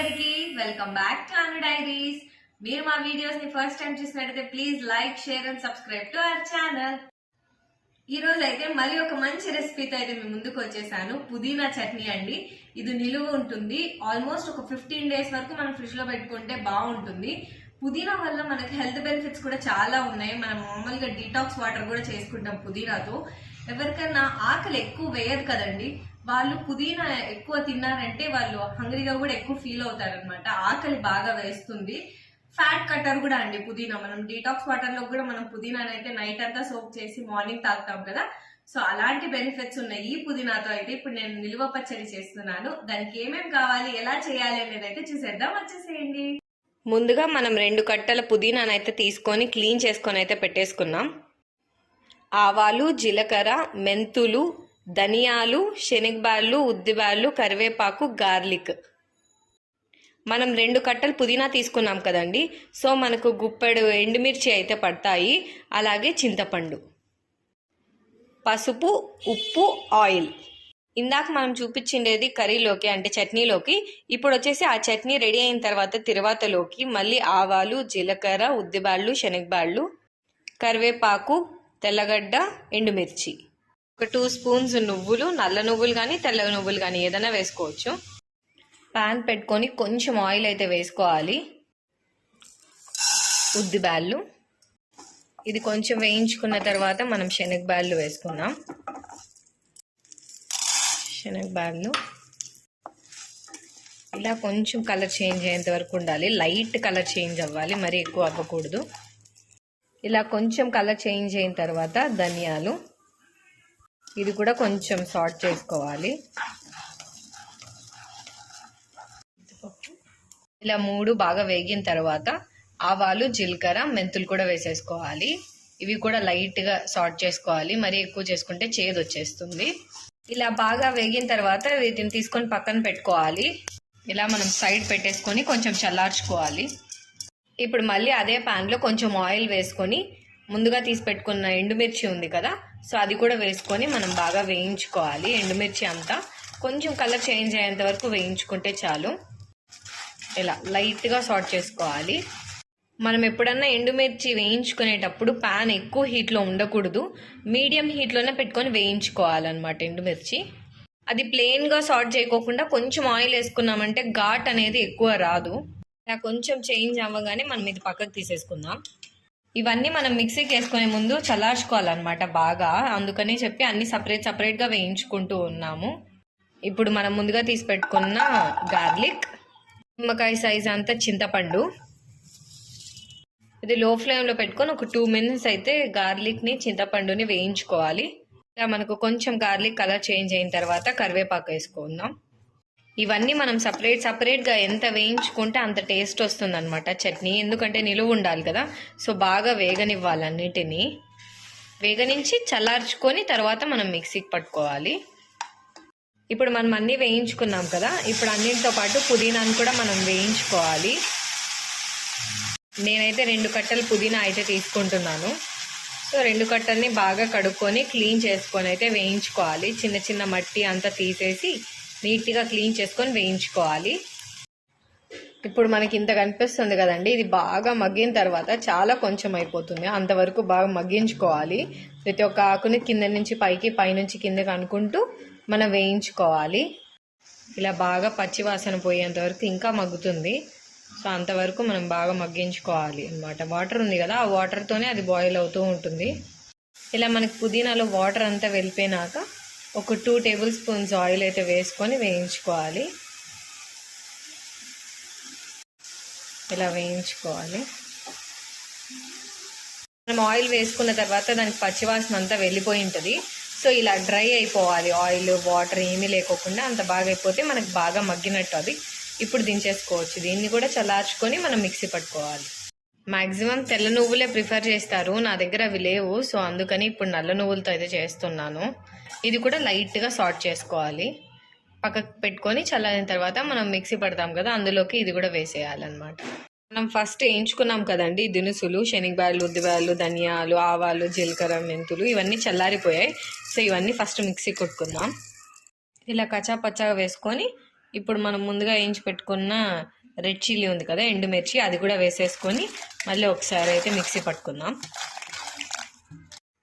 అందరికి welcome back to Anu diaries. మీరు మా వీడియోస్ని ఫస్ట్ టైం చూసినట్టయితే please like share and subscribe to our channel ఈ రోజు అయితే మళ్ళీ ఒక మంచి రెసిపీతో అయితే మేము ముందుకు వచ్చేసాను. పుదీనా చట్నీ అండి. ఇది నిలువ ఉంటుంది. ఆల్మోస్ట్ ఒక ఫిఫ్టీన్ డేస్ వరకు మనం ఫ్రిడ్జ్లో పెట్టుకుంటే బాగుంటుంది. పుదీనా వల్ల మనకి హెల్త్ బెనిఫిట్స్ కూడా చాలా ఉన్నాయి. మనం మామూలుగా డీటాక్స్ వాటర్ కూడా చేసుకుంటాం పుదీనాతో. ఎవరికైనా ఆకలి ఎక్కువ వేయదు కదండి. వాళ్ళు పుదీనా ఎక్కువ తిన్నారంటే వాళ్ళు హంగ్రీగా కూడా ఎక్కువ ఫీల్ అవుతారనమాట ఆకలి బాగా వేస్తుంది. ఫ్యాట్ కట్టర్ కూడా అండి పుదీనా. మనం డీటాక్స్ వాటర్లో కూడా మనం పుదీనాని అయితే నైట్ అంతా సోప్ చేసి మార్నింగ్ తాగుతాం కదా. సో అలాంటి బెనిఫిట్స్ ఉన్నాయి ఈ పుదీనాతో అయితే. ఇప్పుడు నేను నిల్వ పచ్చడి చేస్తున్నాను. దానికి ఏమేమి కావాలి ఎలా చేయాలి అనేది అయితే చూసేద్దాం. వచ్చేసేయండి. ముందుగా మనం రెండు కట్టల పుదీనాను అయితే తీసుకొని క్లీన్ చేసుకొని అయితే పెట్టేసుకున్నాం. ఆవాలు జీలకర్ర మెంతులు ధనియాలు శనగబాళ్ళు ఉద్దిబాళ్ళు కరివేపాకు గార్లిక్. మనం రెండు కట్టలు పుదీనా తీసుకున్నాం కదండి. సో మనకు గుప్పెడు ఎండుమిర్చి అయితే పడతాయి. అలాగే చింతపండు. పసుపు ఉప్పు ఆయిల్. ఇందాక మనం చూపించిండేది కర్రీలోకి అంటే చట్నీలోకి. ఇప్పుడు వచ్చేసి ఆ చట్నీ రెడీ అయిన తర్వాత తిరువాతలోకి మళ్ళీ ఆవాలు జీలకర్ర ఉద్దిబాళ్ళు శనగబాళ్ళు కరివేపాకు తెల్లగడ్డ ఎండుమిర్చి. ఒక టూ స్పూన్స్ నువ్వులు నల్ల నువ్వులు కానీ తెల్ల నువ్వులు కానీ ఏదైనా వేసుకోవచ్చు. పాన్ పెట్టుకొని కొంచెం ఆయిల్ అయితే వేసుకోవాలి. ఉద్దిబ్యాళ్ళు ఇది కొంచెం వేయించుకున్న తర్వాత మనం శనగబ్యాళ్ళు వేసుకుందాం. శనగబ్యాళ్ళు ఇలా కొంచెం కలర్ చేంజ్ అయ్యేంత వరకు ఉండాలి. లైట్ కలర్ చేంజ్ అవ్వాలి మరి ఎక్కువ అవ్వకూడదు. ఇలా కొంచెం కలర్ చేంజ్ అయిన తర్వాత ధనియాలు. ఇది కూడా కొంచెం సార్ట్ చేసుకోవాలి. ఇలా మూడు బాగా వేగిన తర్వాత ఆవాలు జీలకర్ర మెంతులు కూడా వేసేసుకోవాలి. ఇవి కూడా లైట్గా సార్ట్ చేసుకోవాలి. మరి ఎక్కువ చేసుకుంటే చేదు వచ్చేస్తుంది. ఇలా బాగా వేగిన తర్వాత వీటిని తీసుకొని పక్కన పెట్టుకోవాలి. ఇలా మనం సైడ్ పెట్టేసుకొని కొంచెం చల్లార్చుకోవాలి. ఇప్పుడు మళ్ళీ అదే ప్యాన్లో కొంచెం ఆయిల్ వేసుకొని ముందుగా తీసి పెట్టుకున్న ఎండుమిర్చి ఉంది కదా సో అది కూడా వేసుకొని మనం బాగా వేయించుకోవాలి. ఎండుమిర్చి అంతా కొంచెం కలర్ చేంజ్ అయ్యేంత వరకు వేయించుకుంటే చాలు. ఇలా లైట్గా సార్ట్ చేసుకోవాలి. మనం ఎప్పుడన్నా ఎండుమిర్చి వేయించుకునేటప్పుడు ప్యాన్ ఎక్కువ హీట్లో ఉండకూడదు. మీడియం హీట్లోనే పెట్టుకొని వేయించుకోవాలన్నమాట ఎండుమిర్చి. అది ప్లెయిన్గా సార్ట్ చేయకోకుండా కొంచెం ఆయిల్ వేసుకున్నామంటే ఘాట్ అనేది ఎక్కువ రాదు. ఇలా కొంచెం చేంజ్ అవ్వగానే మనం ఇది పక్కకు తీసేసుకుందాం. ఇవన్నీ మనం మిక్సీకి వేసుకునే ముందు చల్లార్చుకోవాలన్నమాట బాగా. అందుకని చెప్పి అన్ని సపరేట్ సపరేట్గా వేయించుకుంటూ ఉన్నాము. ఇప్పుడు మనం ముందుగా తీసి పెట్టుకున్న గార్లిక్ నిమ్మకాయ సైజ్ అంతా చింతపండు. ఇది లో ఫ్లేమ్లో పెట్టుకొని ఒక టూ మినిట్స్ అయితే గార్లిక్ని చింతపండుని వేయించుకోవాలి. ఇలా మనకు కొంచెం గార్లిక్ కలర్ చేంజ్ అయిన తర్వాత కరివేపాకు వేసుకుందాం. ఇవన్నీ మనం సపరేట్ సపరేట్గా ఎంత వేయించుకుంటే అంత టేస్ట్ వస్తుంది అనమాట చట్నీ. ఎందుకంటే నిలువ ఉండాలి కదా. సో బాగా వేగనివ్వాలి అన్నిటినీ. వేగనించి చల్లార్చుకొని తర్వాత మనం మిక్సీకి పట్టుకోవాలి. ఇప్పుడు మనం అన్నీ వేయించుకున్నాం కదా. ఇప్పుడు అన్నిటితో పాటు పుదీనాను కూడా మనం వేయించుకోవాలి. నేనైతే రెండు కట్టలు పుదీనా అయితే తీసుకుంటున్నాను. సో రెండు కట్టల్ని బాగా కడుక్కొని క్లీన్ చేసుకొని అయితే వేయించుకోవాలి. చిన్న చిన్న మట్టి అంతా తీసేసి నీట్గా క్లీన్ చేసుకొని వేయించుకోవాలి. ఇప్పుడు మనకి ఇంత కనిపిస్తుంది కదండి ఇది బాగా మగ్గిన తర్వాత చాలా కొంచెం అయిపోతుంది. అంతవరకు బాగా మగ్గించుకోవాలి. ప్రతి ఒక్క ఆకుని కింద నుంచి పైకి పైనుంచి కిందకి అనుకుంటూ మనం వేయించుకోవాలి. ఇలా బాగా పచ్చివాసన పోయేంత వరకు ఇంకా మగ్గుతుంది. సో అంతవరకు మనం బాగా మగ్గించుకోవాలి అనమాట వాటర్ ఉంది కదా ఆ వాటర్తోనే అది బాయిల్ అవుతూ ఉంటుంది. ఇలా మనకి పుదీనాలో వాటర్ అంతా వెళ్ళిపోయినాక ఒక టూ టేబుల్ స్పూన్స్ ఆయిల్ అయితే వేసుకొని వేయించుకోవాలి. ఇలా వేయించుకోవాలి. మనం ఆయిల్ వేసుకున్న తర్వాత దానికి పచ్చివాసన అంతా వెళ్ళిపోయి ఉంటుంది. సో ఇలా డ్రై అయిపోవాలి. ఆయిల్ వాటర్ ఏమీ లేకోకుండా అంత బాగా అయిపోతే మనకు బాగా మగ్గినట్టు అది. ఇప్పుడు దించేసుకోవచ్చు. దీన్ని కూడా చల్లార్చుకొని మనం మిక్సీ పట్టుకోవాలి. మాక్సిమం తెల్ల నువ్వులే ప్రిఫర్ చేస్తారు. నా దగ్గర అవి లేవు. సో అందుకని ఇప్పుడు నల్ల నువ్వులతో అయితే చేస్తున్నాను. ఇది కూడా లైట్గా సార్ట్ చేసుకోవాలి. పక్కకు పెట్టుకొని చల్లారిన తర్వాత మనం మిక్సీ పడతాం కదా అందులోకి ఇది కూడా వేసేయాలన్నమాట. మనం ఫస్ట్ వేయించుకున్నాం కదండి దినుసులు శనగబాయలు ఉద్దిబాయలు ధనియాలు ఆవాలు జీలకర్ర మెంతులు ఇవన్నీ చల్లారిపోయాయి. సో ఇవన్నీ ఫస్ట్ మిక్సీ కొట్టుకుందాం. ఇలా కచ్చా పచ్చగా వేసుకొని ఇప్పుడు మనం ముందుగా వేయించి పెట్టుకున్న రెడ్ చిల్లీ ఉంది కదా ఎండుమిర్చి అది కూడా వేసేసుకొని మళ్ళీ ఒకసారి అయితే మిక్సీ పట్టుకుందాం.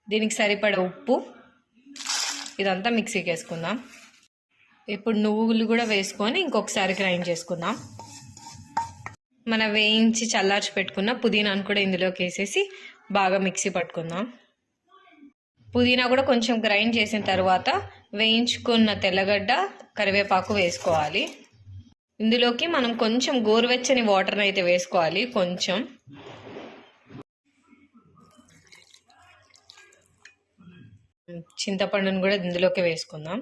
దీనికి సరిపడే ఉప్పు ఇదంతా మిక్సీకి వేసుకుందాం. ఇప్పుడు నువ్వులు కూడా వేసుకొని ఇంకొకసారి గ్రైండ్ చేసుకుందాం. మన వేయించి చల్లార్చి పెట్టుకున్న పుదీనాను కూడా ఇందులోకి వేసేసి బాగా మిక్సీ పట్టుకుందాం. పుదీనా కూడా కొంచెం గ్రైండ్ చేసిన తర్వాత వేయించుకున్న తెల్లగడ్డ కరివేపాకు వేసుకోవాలి. ఇందులోకి మనం కొంచెం గోరువెచ్చని వాటర్ని అయితే వేసుకోవాలి. కొంచెం. చింతపండును కూడా ఇందులోకి వేసుకుందాం.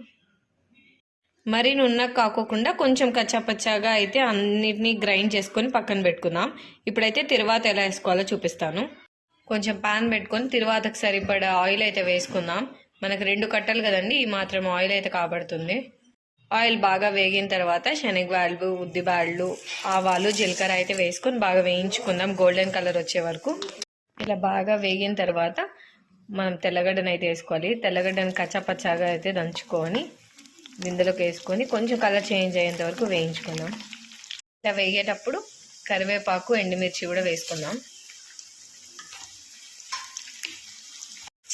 మరి నున్న కాకోకుండా కొంచెం కచ్చాపచ్చాగా అయితే అన్నిటినీ గ్రైండ్ చేసుకొని పక్కన పెట్టుకుందాం. ఇప్పుడైతే తిరువాత ఎలా వేసుకోవాలో చూపిస్తాను. కొంచెం పాన్ పెట్టుకొని తిరువాతకు సరిపడా ఆయిల్ అయితే వేసుకుందాం. మనకు రెండు కట్టలు కదండి ఈ మాత్రం ఆయిల్ అయితే కాబడుతుంది. ఆయిల్ బాగా వేగిన తర్వాత శనగబాళ్ళు ఉద్దిబాళ్ళు ఆవాలు జీలకర్ర అయితే వేసుకొని బాగా వేయించుకుందాం. గోల్డెన్ కలర్ వచ్చే వరకు. ఇలా బాగా వేగిన తర్వాత మనం తెల్లగడ్డను అయితే వేసుకోవాలి. తెల్లగడ్డను కచ్చపచ్చాగా అయితే దంచుకొని ఇందులోకి వేసుకొని కొంచెం కలర్ చేంజ్ అయ్యేంత వరకు వేయించుకుందాం. ఇలా వేగేటప్పుడు కరివేపాకు ఎండుమిర్చి కూడా వేసుకుందాం.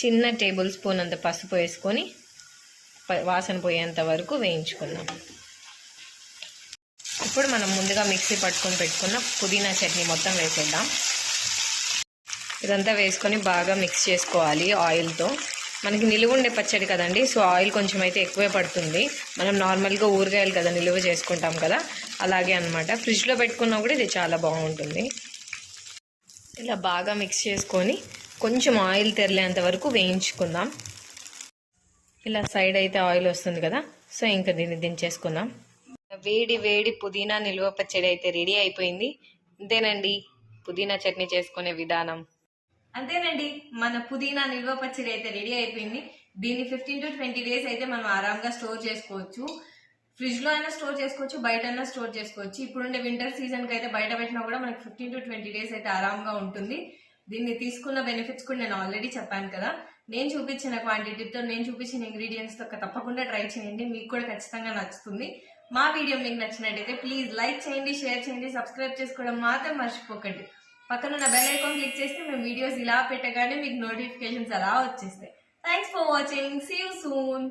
చిన్న టేబుల్ స్పూన్ అంత పసుపు వేసుకొని వాసన పోయేంత వరకు వేయించుకుందాం. ఇప్పుడు మనం ముందుగా మిక్సీ పట్టుకొని పెట్టుకున్న పుదీనా చట్నీ మొత్తం వేసేద్దాం. ఇదంతా వేసుకొని బాగా మిక్స్ చేసుకోవాలి ఆయిల్తో. మనకి నిలువ ఉండే పచ్చడి కదండి సో ఆయిల్ కొంచెం అయితే ఎక్కువే పడుతుంది. మనం నార్మల్గా ఊరగాయలు కదా నిలువ చేసుకుంటాం కదా అలాగే అనమాట ఫ్రిడ్జ్లో పెట్టుకున్నా కూడా ఇది చాలా బాగుంటుంది. ఇలా బాగా మిక్స్ చేసుకొని కొంచెం ఆయిల్ తెరలేంత వరకు వేయించుకుందాం. ఇలా సైడ్ అయితే ఆయిల్ వస్తుంది కదా సో ఇంకా దీన్ని దించేసుకుందాం. వేడి వేడి పుదీనా నిల్వ పచ్చడి అయితే రెడీ అయిపోయింది. అంతేనండి పుదీనా చట్నీ చేసుకునే విధానం. అంతేనండి మన పుదీనా నిల్వ పచ్చడి అయితే రెడీ అయిపోయింది. దీన్ని ఫిఫ్టీన్ టు ట్వంటీ డేస్ అయితే మనం ఆరాంగా స్టోర్ చేసుకోవచ్చు. ఫ్రిడ్జ్లో అయినా స్టోర్ చేసుకోవచ్చు బయట అయినా స్టోర్ చేసుకోవచ్చు. ఇప్పుడుండే వింటర్ సీజన్కి అయితే బయట పెట్టినా కూడా మనకి ఫిఫ్టీన్ టు ట్వంటీ డేస్ అయితే ఆరాంగా ఉంటుంది. దీన్ని తీసుకున్న బెనిఫిట్స్ కూడా నేను ఆల్రెడీ చెప్పాను కదా. నేను చూపించిన క్వాంటిటీతో నేను చూపించిన ఇంగ్రీడియంట్స్తో తప్పకుండా ట్రై చేయండి. మీకు కూడా ఖచ్చితంగా నచ్చుతుంది. మా వీడియో మీకు నచ్చినట్టయితే ప్లీజ్ లైక్ చేయండి షేర్ చేయండి సబ్స్క్రైబ్ చేసుకోవడం మాత్రం మర్చిపోకండి. పక్కన ఉన్న బెల్ ఐకాన్ క్లిక్ చేస్తే మేము వీడియోస్ ఇలా పెట్టగానే మీకు నోటిఫికేషన్స్ అలా వచ్చేస్తాయి. Thanks for watching see you soon